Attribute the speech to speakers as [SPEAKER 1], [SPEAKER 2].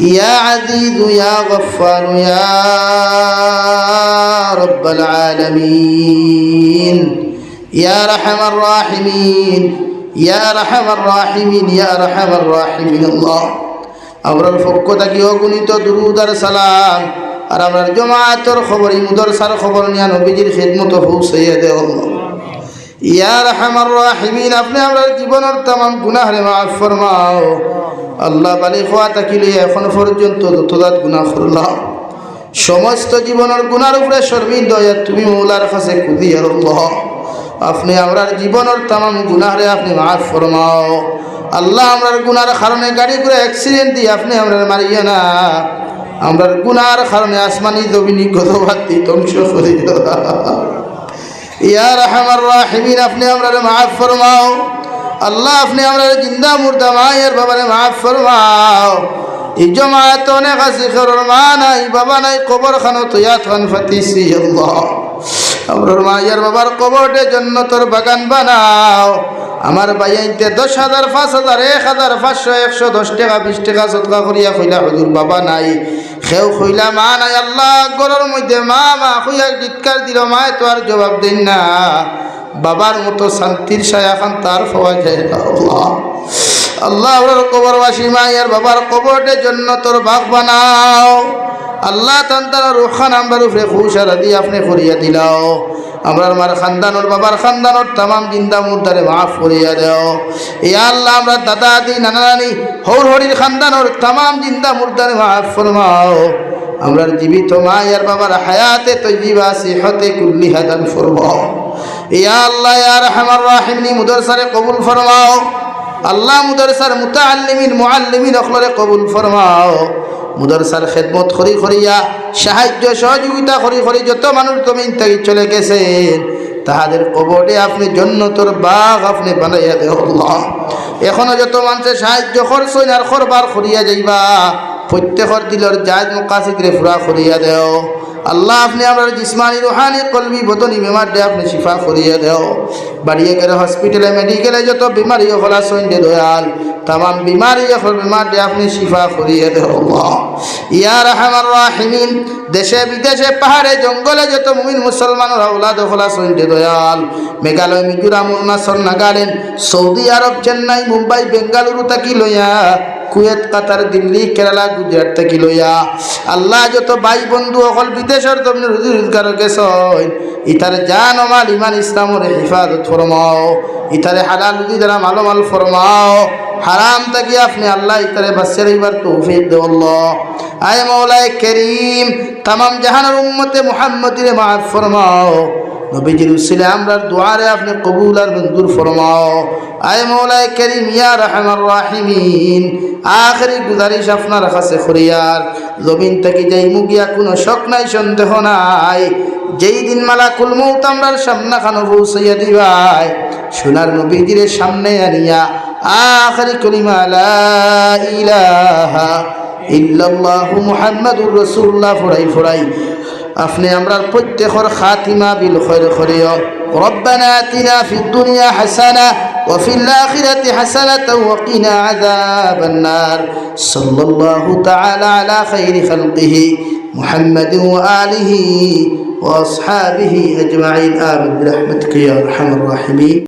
[SPEAKER 1] يا عزيز يا غفار يا رب العالمين يا رحم الراحمين يا رحم الراحمين يا رحم الراحمين الله আমরার পক্ষ থাকি অগণিত দুরুদার সালাম আর আমরার জমাতর খবর ইমুদর সার খবর নিয়া নবীজির খেদমত পৌঁছাইয়া দে আল্লাহ আমরা আল্লাহ বালি থাকিলে এখন পর্যন্ত সমস্ত জীবনের গুনার উপরে সর্বিন দয়া তুমি মৌলার কাছে কুদিয়ার আপনি আমরার জীবনের তামাম গুনাহরে আপনি মাফ ফরমাও। আল্লাহ আমরার গুনার কারণে গাড়ি করে অ্যাক্সিডেন্ট দিয়ে আপনি আমরার মারিয়া না। আমরার গুনার কারণে আসমানি জমিনি গতভাতি ধ্বংস করে ইয়া রহমার রাহিমিন, আপনি আমরা মাফ ফরমাও। আল্লাহ, আপনি আমরা জিন্দা মুর্দা মায়ের বাবারে মাফ ফরমাও। এই জমাত অনেক আছে মা নাই, বাবা নাই কবর খানো তুইয়া খান ফাতিসি, আল্লাহ। আমরার মায়ের বাবার কবরটে জন্য তোর বাগান বানাও। আমার বাইয়াইতে দশ হাজার, পাঁচ হাজার, এক হাজার, পাঁচশো, একশো, দশ টাকা, বিশ টাকা সৎকা করিয়া কইলা, হজুর, বাবা নাই। সেও কইলা, মা নাই, আল্লাহ গরর মধ্যে মা মা কইয়া চিৎকার দিল, মায় তো আর জবাব দেন না। বাবার মতো শান্তির ছায়া খান তার পাওয়া যায় না। আল্লাহ আল্লাহ, ওর কবরবাসী মায়ের বাবার কবরের জন্য তোর বাঘ বানাও। আল্লাহ তান তারা রোখান আমার উপরে খুশারা দিয়ে আপনি করিয়া দিলাও। আমরার মার খানদানোর বাবার খানদানোর তামাম জিন্দা মুদ্দারে মাফ করিয়া দেও। এই আল্লাহ, আমরা দাদা আদি নানা নানি হৌর হরির খানদানোর তামাম জিন্দা মুদ্দারে মাফ ফরমাও। আমরার জীবিত মায়ের বাবার হায়াতে তৈজিবা সিহতে, কুল্লি হাদান ফরমাও। ইয়া আল্লাহ, ইয়া রহমান রাহিমনি, মুদরসারে কবুল ফরমাও। আল্লাহ, মুদরসার মুতাআল্লিমিন, মুআল্লিমিন অখলরে কবুল ফরমাও। মুদরসার খেদমত করি করিয়া সাহায্য সহযোগিতা করি করি যত মানুষ তুমি থাকি চলে গেছেন, তাহাদের কবরে আপনি জন্নতর বাঘ আপনি বানাইয়া আল্লাহ। এখনও যত মানুষের সাহায্য করছেন আর করবার করিয়া যাইবা, প্রত্যেকর দিলর জাজ মুকাশিদরে ফুরা করিয়া দেও। আল্লাহ আপনি আমার জিসমানি রুহানি কলবি বদনি বেমার দে আপনি শিফা করিয়া দেও। বাড়িয়ে গেলে হসপিটালে, মেডিকেলে যত বিমারি হলা সৈন্যে দয়াল তাম বিমারি এখন বিমার দে আপনি শিফা করিয়ে দেও ইয়া রহমান রাহিমিন, দেশে বিদেশে পাহাড়ে জঙ্গলে যত মুমিন মুসলমান রাউলা দখলা সৈন্যে দয়াল। মেঘালয়, মিজোরাম, অরুণাচল, নাগাল্যান্ড, সৌদি আরব, চেন্নাই, মুম্বাই, বেঙ্গালুরু তাকি লইয়া কুয়েত, কাতার, দিল্লি, কেরালা, গুজরাট থেকে লইয়া। আল্লাহ যত ভাই বন্ধু অকল বিদেশের তুমি রুজি রোজগার গেছ ইতারে জান মাল, ইমান ইসলামর হিফাজত ফরমাও। ইতারে হালাল রুজি দ্বারা মালো মাল ফরমাও। হারাম থাকি আপনি আল্লাহ ইতারে বাচ্চার এইবার তৌফিক দেওয়াল্লাহ আয় মৌলায় করিম তাম জাহানের উম্মতে মুহাম্মদির মাফ ফরমাও। নবীজির উসিলে আমরা দোয়ারে আপনি কবুল আর মঞ্জুর ফরমাও। আয় মৌলায় করিম, ইয়া রহমান। আখরি গুজারিশ আপনার কাছে খরিয়ার। জমিন থেকে যাই মুগিয়া কোনো শখ নাই, সন্দেহ নাই। যেই দিন মালা কুলমৌত আমরার সামনা খানো পৌঁছাইয়া দিবাই সোনার নবীজির সামনে আনিয়া আখরি কলিমা লা ইলাহা ইল্লাল্লাহু মুহাম্মাদুর রাসূলুল্লাহ ফড়াই ফড়াই আপনি আমরার প্রত্যেকর খাতিমা বিল খৈর খরিয় ربنا آتنا في الدنيا حسنة وفي الآخرة حسنة وقنا عذاب النار صلى الله تعالى على خير خلقه محمد وآله وأصحابه أجمعين آمين برحمتك يا أرحم الراحمين